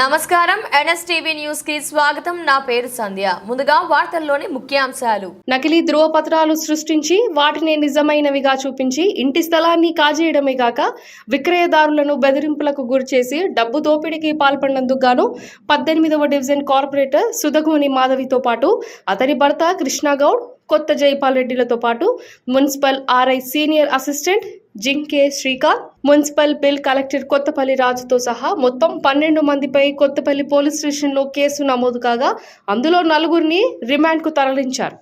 నమస్కారం. ఎన్ఎస్టీవీ న్యూస్కి స్వాగతం. నా పేరు సంధ్య. ముందుగా వార్తల్లోని ముఖ్యాంశాలు. నకిలీ ధృవపత్రాలు సృష్టించి వాటిని నిజమైనవిగా చూపించి ఇంటి స్థలాన్ని కాజేయడమే కాక విక్రయదారులను బెదిరింపులకు గురిచేసి డబ్బు దోపిడీకి పాల్పడినందుకు గాను పద్దెనిమిదవ డివిజన్ కార్పొరేటర్ సుధగోని మాధవితో పాటు అతని భర్త కృష్ణగౌడ్ కొత్త జైపాల్ రెడ్డిలతో పాటు municipal RI senior assistant Jinke Srikanth municipal bill collector Kothapalli రాజుతో సహా మొత్తం పన్నెండు మందిపై కొత్తపల్లి పోలీస్ స్టేషన్లో కేసు నమోదు కాగా అందులో నలుగురిని రిమాండ్కు తరలించారు.